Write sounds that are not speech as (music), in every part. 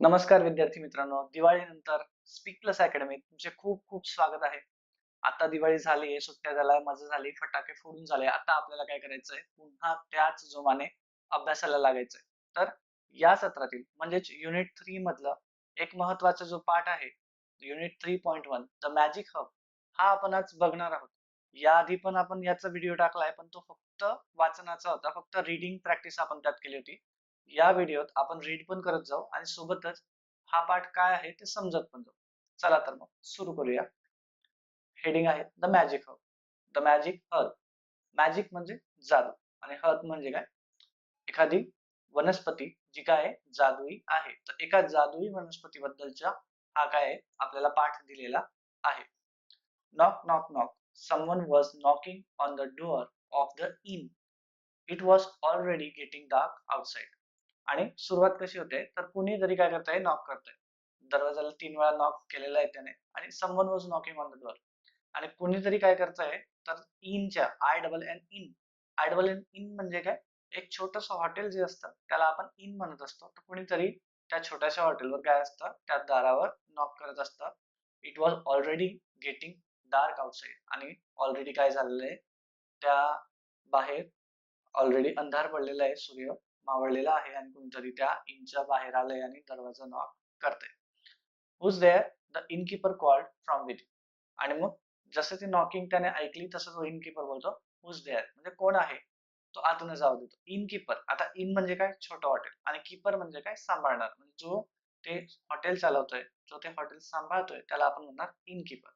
नमस्कार विद्यार्थी मित्रांनो. दिवाळीनंतर स्पीक प्लस अकॅडमी तुमचे खूप खूप स्वागत आहे. आता दिवाळी झाली आहे सुट्ट्या झाल्या मजा झाली फटाके फोडून झाले. आता आपल्याला काय करायचंय? पुन्हा त्याच जोमाने अभ्यासाला लागायचंय. तर या सत्रातील म्हणजेच युनिट थ्री मधलं एक महत्त्वाचा जो पाठ आहे unit three point one the magic herb हा आपण आज बघणार आहोत. याआधी पण आपण याचा व्हिडिओ टाकलाय पण तो फक्त वाचनाचा होता. फक्त रीडिंग प्रॅक्टिस आपण त्यात केली होती. या व्हिडिओत आपण रीड पण करत जाऊ आणि सोबतच हा पाठ काय आहे ते समजत पण जाऊ. चला तर मग सुरू करूया. हेडिंग आहे the magic herb the magic herb magic म्हणजे जादू आणि हर्ब म्हणजे काय? एखादी वनस्पती जी काय जादुई आहे. तर एका जादुई वनस्पती बद्दलच्या हा काय आपल्याला पाठ दिलेला आहे. Knock knock knock someone was knocking on the door of the inn it was already getting dark outside आणि सुरुवात कशी होते? तर कुणी जरी काय करताय नॉक करताय. दरवाजाला तीन वेळा नॉक केलेला आहे त्याने आणि someone was knocking on the door आणि कुणीतरी काय करताय तर इनच्या I double N inn I double N inn म्हणजे काय? एक छोटस हॉटेल जे असतं त्याला आपण इन म्हणत असतो. तर कुणीतरी त्या छोट्याशा हॉटेलवर काय असतं त्या दारावर नॉक करत असतं. It was already getting dark outside आणि ऑलरेडी काय झालेलं आहे? त्या बाहेर ऑलरेडी अंधार पडलेला आहे सूर्य. मावळलेला आहे आणि कोणीतरी त्या इनच्या बाहेर आलंय आणि दरवाजा नॉक करते who's there the innkeeper called from with आणि मग जसं ती नॉकिंग त्याने ऐकली तसं तो इनकीपर बोलतो हुज देअर म्हणजे कोण आहे? तो आतून जाऊ देतो. इनकीपर आता इन म्हणजे काय? छोटं हॉटेल आणि कीपर म्हणजे काय? सांभाळणार. म्हणजे जो ते हॉटेल चालवतोय जो ते हॉटेल सांभाळतोय त्याला आपण म्हणणार इनकीपर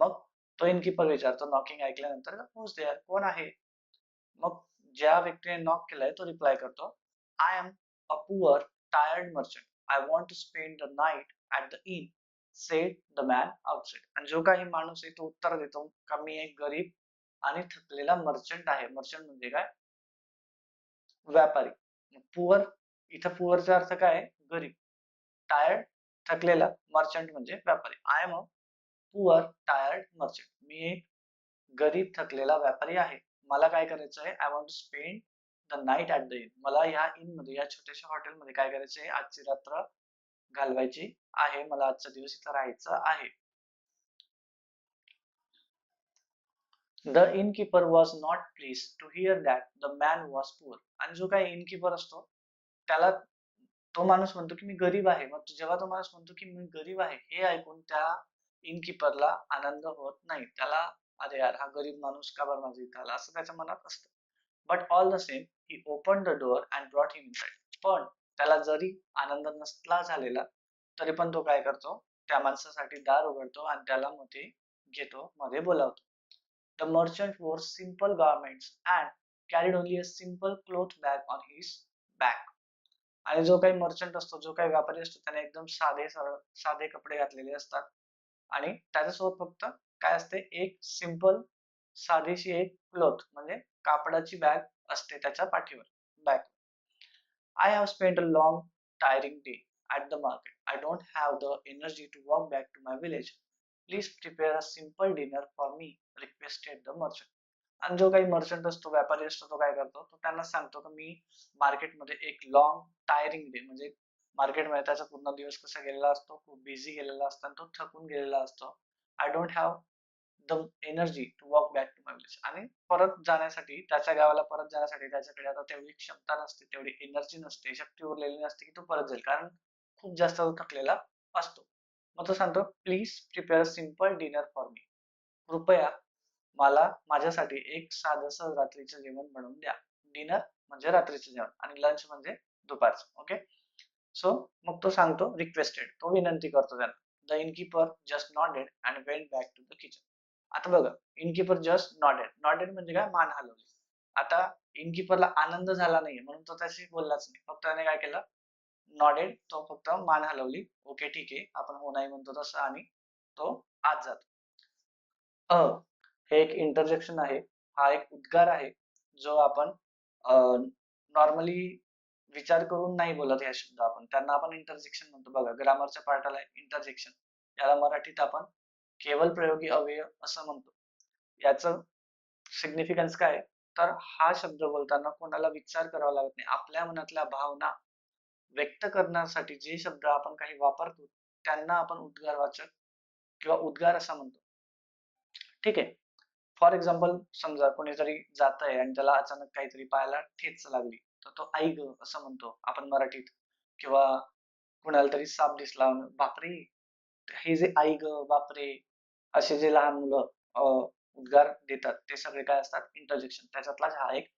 मग तो इनकीपर विचारतो नॉकिंग ऐकल्यानंतर हुज देअर कोण आहे? मग ज्या व्यक्तीने नॉक केलाय तो रिप्लाय करतो I am a poor tired merchant I want to spend the night at the inn said the man outside आणि जो काही माणूस आहे तो उत्तर देतो का मी एक गरीब आणि थकलेला मर्चंट आहे. मर्चंट म्हणजे काय? व्यापारी. पुअर इथं पुअरचा अर्थ काय गरीब. टायर्ड थकलेला मर्चंट म्हणजे व्यापारी. I am a poor tired merchant मी एक गरीब थकलेला व्यापारी आहे. मला काय करायचं आहे? I want to spend the night at the inn मला या इनमध्ये या छोट्याशा हॉटेलमध्ये काय करायचं आहे? आजची रात्र घालवायची आहे. मला आजचा दिवस इथं राहायचं आहे. The innkeeper was not pleased to hear that the man was poor आणि जो काही इनकीपर असतो त्याला तो माणूस म्हणतो की मी गरीब आहे. मग जेव्हा तो माणूस म्हणतो की मी गरीब आहे हे ऐकून त्या इनकीपरला आनंद होत नाही. त्याला अरे यार हा गरीब माणूस का बरं माझ्या इथं आला? असं त्याच्या मनात असतं. But all the same he open the door and brought him inside पण त्याला जरी आनंद नसला झालेला तरी पण तो काय करतो? त्या माणसासाठी दार उघडतो आणि त्याला मध्ये घेतो मध्ये बोलावतो. The merchant wore simple garments and carried only a simple cloth bag on his back आणि जो काही मर्चंट असतो जो काही व्यापारी असतो त्याने एकदम साधे सरळ साधे कपडे घातलेले असतात. आणि त्याच्यासोबत फक्त काय असते? एक सिंपल साधीशी एक क्लोथ म्हणजे कापडाची बॅग असते त्याच्या पाठीवर bag I have spend a long tiring day at the market I don't have the energy to walk back to my village please prepare a simple dinner for me requested the merchant आणि जो काही merchant असतो व्यापारी असतो तो काय करतो? तो त्यांना सांगतो की मी मार्केटमध्ये एक लॉंग टायरिंग डे म्हणजे मार्केटमध्ये त्याचा पूर्ण दिवस कसा गेलेला असतो? खूप बिझी गेलेला असतो आणि तो थकून गेलेला असतो. I don't have the energy to walk back to my village आणि परत जाण्यासाठी त्याच्या गावाला परत जाण्यासाठी त्याच्याकडे आता तेवढी क्षमता नसते तेवढी एनर्जी नसते शक्ती उरलेली नसते की तो परत जाईल. कारण खूप जास्त तो थकलेला असतो. मग तो सांगतो please prepare simple dinner for me कृपया मला माझ्यासाठी एक साधस रात्रीचं जेवण बनवून द्या. डिनर म्हणजे रात्रीचं जेवण आणि लंच म्हणजे दुपारचं. ओके सो मग तो सांगतो रिक्वेस्टेड तो विनंती करतो त्यांना. The innkeeper just nodded and went back to the kitchen आता बघा इनकीपर जस्ट नॉडेड नॉडेड म्हणजे काय? मान हलवली. आता इनकीपरला आनंद झाला नाही म्हणून तो त्याशी बोललाच नाही. फक्त त्याने काय केलं? नॉडेड तो फक्त मान हलवली. ओके ठीक आहे. आपण हो नाही म्हणतो तसं आणि तो आत जातो. अ हे एक इंटरजेक्शन आहे. हा एक उद्गार आहे जो आपण नॉर्मली विचार करून नाही बोलत ह्या शब्द आपण. त्यांना आपण इंटरजेक्शन म्हणतो. बघा ग्रामरच्या पार्टाला इंटरजेक्शन याला मराठीत आपण केवल प्रयोगी अव्यय असं म्हणतो. याच सिग्निफिकन्स काय? तर हा शब्द बोलताना कोणाला विचार करावा लागत नाही. आपल्या मनातल्या भावना व्यक्त करण्यासाठी जे शब्द आपण काही वापरतो त्यांना आपण उद्गार वाचक किंवा उद्गार असा म्हणतो. ठीक आहे. फॉर एक्झाम्पल समजा कोणीतरी जात आहे आणि त्याला अचानक काहीतरी पायाला ठेच लागली. तर तो आई ग असं म्हणतो आपण मराठीत. किंवा कुणाला तरी साप दिसला बापरे! हे जे आई ग बापरे! असे जे लहान मुलं उद्गार देतात ते सगळे काय असतात? इंटरजेक्शन त्याच्यातलाच हा एक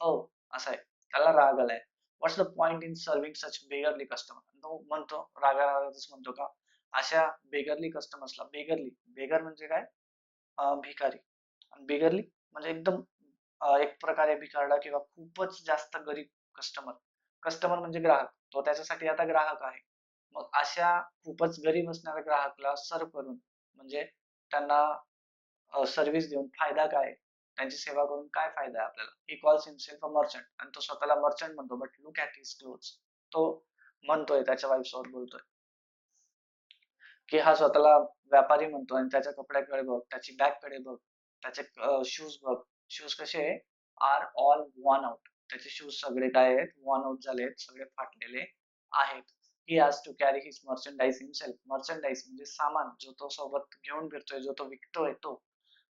अ असा आहे त्याला राग आलाय. What's the point in serving such beggarly customer तो म्हणतो रागा रागातच म्हणतो का? अशा बेगरली कस्टमर्सला बेगरली बेगर म्हणजे काय? भिकारी. बेगरली म्हणजे एकदम एक प्रकारे भिकारडा किंवा खूपच जास्त गरीब कस्टमर कस्टमर म्हणजे ग्राहक. तो त्याच्यासाठी आता ग्राहक आहे. मग अशा खूपच गरीब असणाऱ्या ग्राहकला सर्व करून म्हणजे त्यांना सर्व्हिस देऊन फायदा काय? त्यांची सेवा करून काय फायदा आहे आपल्याला? He calls himself a merchant आणि तो स्वतःला मर्चंट म्हणतो. But look at his clothes तो म्हणतोय त्याच्या वाईफ सोबत बोलतोय. की हा स्वतःला व्यापारी म्हणतो आणि त्याच्या कपड्याकडे बघ त्याची बॅगकडे बघ त्याचे शूज बघ. शूज कसे आर ऑल वन आउट त्याचे शूज सगळे काय आहेत? वन आउट झाले सगळे फाटलेले आहेत. He has to carry his merchandise himself merchandise म्हणजे सामान जो तो सोबत घेऊन फिरतोय जो तो विकतोय तो.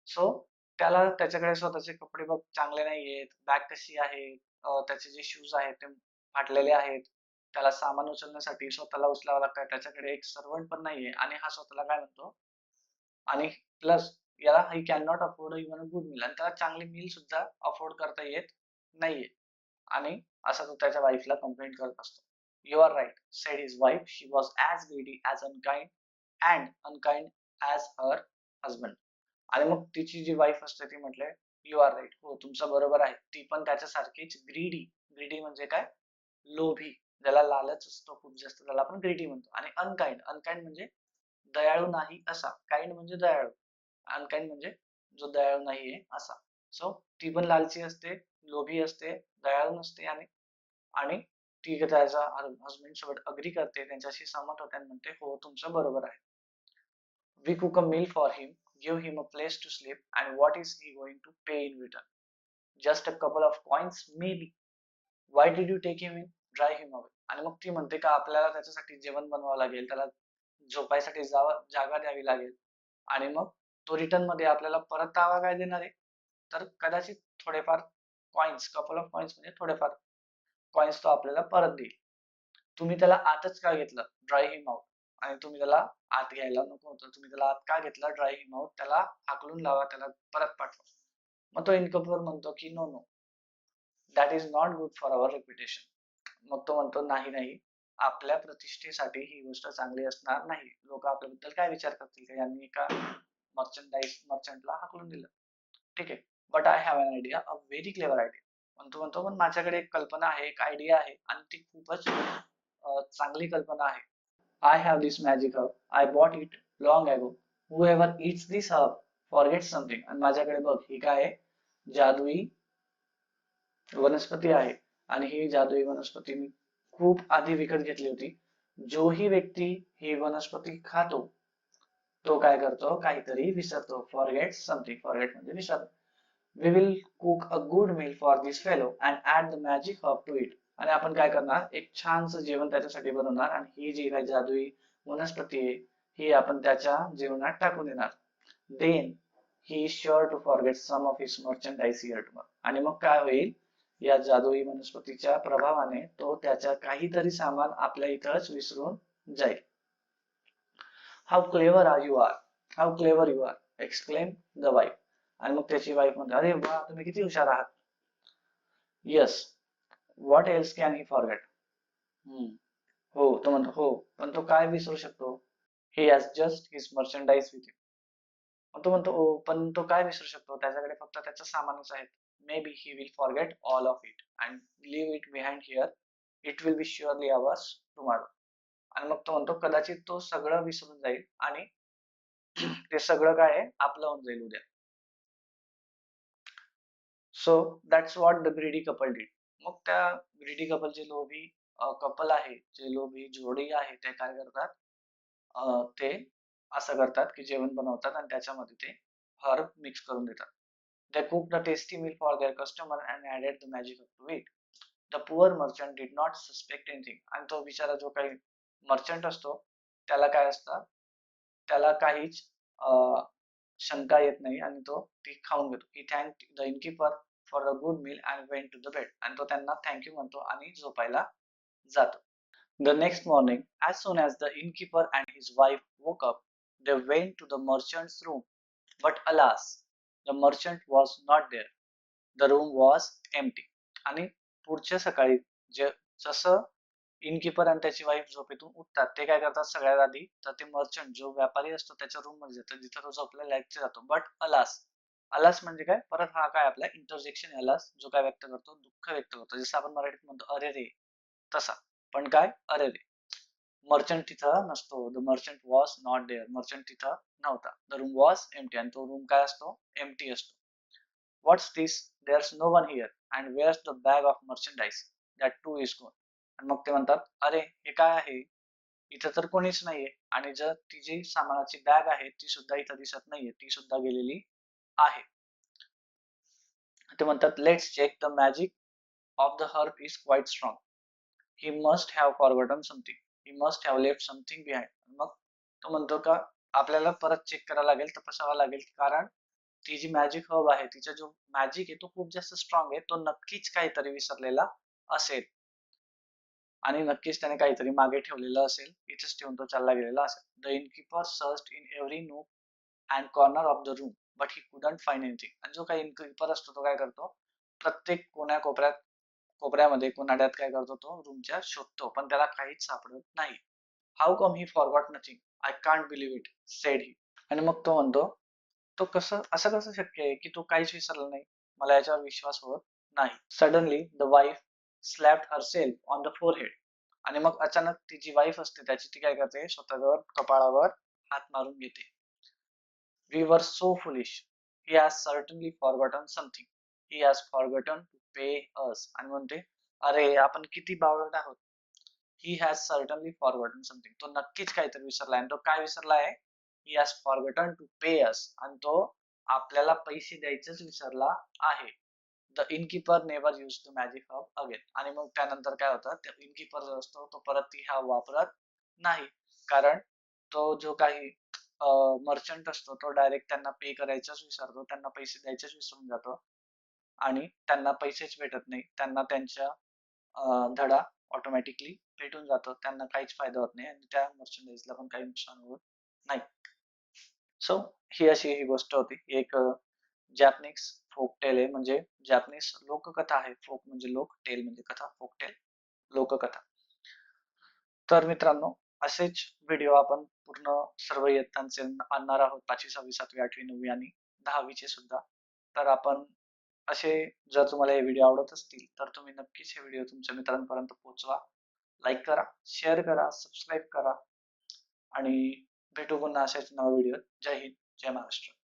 सो त्याला त्याच्याकडे स्वतःचे कपडे बघ चांगले नाहीयेत बॅग कशी आहे त्याचे जे शूज आहेत ते फाटलेले आहेत. त्याला सामान उचलण्यासाठी स्वतःला उचलावं लागतं त्याच्याकडे एक सर्वंट पण नाहीये आणि हा स्वतःला काय म्हणतो? आणि प्लस याला he can not afford even a good meal आणि त्याला चांगली मील सुद्धा अफोर्ड करता येत नाहीये. आणि असा तो त्याच्या वाईफला कंप्लेंट करत असतो. You are right said his wife. She was as greedy as unkind and unkind as her husband. आणि मग तिची जी वाईफ असते ती म्हटले यू आर राईट हो तुमचं बरोबर आहे. ती पण त्याच्यासारखीच ग्रीडी ग्रीडी म्हणजे काय? लोभी. ज्याला लालच असतो खूप जास्त त्याला आपण ग्रीडी म्हणतो. आणि अनकाइंड अनकाइंड म्हणजे दयाळू नाही असा. काइंड म्हणजे दयाळू. अनकाइंड म्हणजे जो दयाळू नाहीये असा. सो ती पण लालची असते लोभी असते दयाळू नसते आणि आणि ती त्याच्या हजबंड सोबत अग्री करते त्यांच्याशी सहमत होते आणि म्हणते हो तुमचं बरोबर आहे we cook a meal for him, give him a place to sleep, and what is he going to pay in return? Just a couple of coins, maybe. Why did you take him in? Drive him away. आणि मग ती म्हणते का आपल्याला त्याच्यासाठी जेवण बनवावं लागेल त्याला झोपायसाठी जावा जागा द्यावी लागेल आणि मग तो रिटर्नमध्ये आपल्याला परत तावा काय देणार आहे तर कदाचित थोडेफार कॉइन्स कपल ऑफ कॉइन्स म्हणजे थोडेफार कॉइन्स तो आपल्याला परत देईल. तुम्ही त्याला आतच का घेतलं? ड्राय हिम आउट आणि तुम्ही त्याला आत घ्यायला नको होतं. तुम्ही त्याला आत का घेतला? ड्राय हिम आउट त्याला हाकलून लावा. त्याला परत पाठवा. मग तो इनकमवर म्हणतो की no no that is not good for our reputation मग तो म्हणतो नाही नाही. आपल्या प्रतिष्ठेसाठी ही गोष्ट चांगली असणार नाही. लोक आपल्याबद्दल काय विचार करतील का? यांनी एका मर्चंडाईज मर्चंटला हाकलून दिलं. ठीक आहे. But I have an idea a very clever idea म्हणतो म्हणतो पण माझ्याकडे एक कल्पना आहे एक आयडिया आहे आणि ती खूपच चांगली कल्पना आहे. I have this magic herb I bought it long ago ago. Ever it's this herb forget something आणि माझ्याकडे बघ ही काय आहे? जादुई वनस्पती आहे. आणि ही जादुई वनस्पती मी खूप आधी विकत घेतली होती. जो ही व्यक्ती ही वनस्पती खातो. तो काय करतो? काहीतरी विसरतो. फॉरगेट समथिंग फॉरगेट म्हणजे विसरतो. We will cook a good meal for this fellow and add the magic herb to it आणि आपण काय करणार? एक छानसं जेवण त्याच्यासाठी बनवणार आणि ही जी काही जादुई वनस्पती आहे ही आपण त्याच्या जेवणात टाकून देणार. Then he sure to forget some of his merchandise here too आणि मग काय होईल? या जादुई वनस्पतीच्या प्रभावाने तो त्याच्या काहीतरी सामान आपल्या इथंच विसरून जाईल. How clever are you are how clever you are exclaimed the wife आणि मग त्याची वाईफ म्हणते अरे वा तुम्ही किती हुशार आहात. Yes what else can he forget हो तो म्हणतो हो पण तो काय विसरू शकतो? He has just his merchandise with मग तो म्हणतो ओ पण तो काय विसरू शकतो? त्याच्याकडे फक्त त्याचं सामानच आहेत maybe he will forget all of it and leave it behind here it will be surely ours tomorrow आणि मग तो म्हणतो कदाचित तो सगळं विसरून जाईल आणि (clears throat) ते सगळं काय आहे? आपलं होऊन जाईल उद्या. So that's what the greedy couple did मग त्या ग्रीडी कपल जे लोभी कपल आहे जे लोभी जोडी आहे ते काय करतात? ते असं करतात की जेवण बनवतात आणि त्याच्यामध्ये ते हर्ब मिक्स करून देतात. The cook the tasty meal for their customer and added the magic of to it the poor merchant did not suspect anything आणि तो बिचारा जो काही मर्चंट असतो त्याला काय असतं? त्याला काहीच शंका येत नाही आणि तो ती खाऊन घेतो. He thank the innkeeper for the good meal and went to the bed आणि तो त्यांना थँक्यू म्हणतो आणि झोपायला जातो. The next morning as soon as the innkeeper and his wife woke they went to the the room but alas the the was not there the room was empty आणि पुढच्या सकाळी जे जसं इनकीपर आणि त्याची वाईफ झोपेतून उठतात ते काय करतात सगळ्यात आधी तर ते मर्चंट जो व्यापारी असतो त्याच्या रूममध्ये जातो जिथं तो झोपलेला जातो. बट अलास अलास म्हणजे काय? परत हा काय आपला इंटरजेक्शन अलास जो काय व्यक्त करतो दुःख व्यक्त करतो. जसं आपण मराठीत म्हणतो अरे रे तसा. पण काय? अरे रे. मर्चंट तिथं नसतो. The merchant was not there merchant तिथं नव्हता. द रूम वॉज एमटी आणि तो रूम काय असतो? एमटी असतो. What's this there's no one here and where's the bag of merchandise that too is gone आणि मग ते म्हणतात अरे हे काय आहे? इथं तर कोणीच नाहीये. आणि जर ती जी सामानाची बॅग आहे ती सुद्धा इथं दिसत नाहीये. ती सुद्धा गेलेली आहे. ते म्हणतात let's check the magic of the herb is quite strong he must have forgotten something he must have left something behind मग तो म्हणतो का आपल्याला परत चेक करावं लागेल तपासावा लागेल कारण ती जी मॅजिक हर्ब आहे तिचा जो मॅजिक आहे तो खूप जास्त स्ट्रॉंग आहे. तो नक्कीच काहीतरी विसरलेला असेल. आणि नक्कीच त्याने काहीतरी मागे ठेवलेलं असेल. इथेच ठेवून तो चालला गेलेला असेल. The innkeeper search in every nook and corner of the room but he couldn't find anything आणि जो काही इनकीपर असतो तो काय करतो? प्रत्येक कोण्या कोपऱ्यात कोपऱ्यामध्ये कोणाड्यात काय करतो तो? रूमच्या शोधतो. पण त्याला काहीच सापडत नाही. How come he forgot nothing I can't believe it said he आणि मग तो म्हणतो तो कसं असं कसं शक्य आहे की तो काहीच विसरला नाही? मला याच्यावर विश्वास होत नाही. Suddenly the wife slapped herself on the forehead आणि मग अचानक ती जी वाईफ असते त्याची ती काय करते? स्वतःवर कपाळावर हात मारून घेते. We were so foolish he has certainly forgotten something he has forgotten to pay us आणि म्हणते अरे आपण किती बावळट आहोत. He has certainly forgotten something तो नक्कीच काहीतरी विसरला आणि तो काय विसरला आहे he has forgotten to pay us आणि तो आपल्याला पैसे द्यायचंच विसरला आहे. The innkeeper never use the magic hub again आणि मग त्यानंतर काय होतं? त्या इनकीपर जो असतो तो परत ती हा वापरत नाही. कारण तो जो काही मर्चंट असतो तो डायरेक्ट त्यांना पे करायचाच विसरतो त्यांना पैसे द्यायचेच विसरून जातो आणि त्यांना पैसेच भेटत नाही. त्यांना त्यांच्या धडा ऑटोमॅटिकली भेटून जातो. त्यांना काहीच फायदा होत नाही आणि त्या मर्चंडाईजला पण काही नुकसान होत नाही. सो ही अशी ही गोष्ट होती. एक जॅपनीज फोक टेल आहे. म्हणजे जॅपनीज लोककथा आहे. फोक म्हणजे लोक टेल म्हणजे कथा फोक टेल लोककथा. तर मित्रांनो असेच व्हिडिओ आपण पूर्ण सर्व इयत्तांचे आणणार आहोत. पाचवी सहावी सातवी आठवी नववी आणि दहावीचे सुद्धा. तर आपण असे जर तुम्हाला हे व्हिडिओ आवडत असतील तर तुम्ही नक्कीच हे व्हिडिओ तुमच्या मित्रांपर्यंत पोहोचवा. लाईक करा शेअर करा सबस्क्राईब करा. आणि भेटू पुन्हा अशाच नवा व्हिडिओ जय हिंद जय महाराष्ट्र.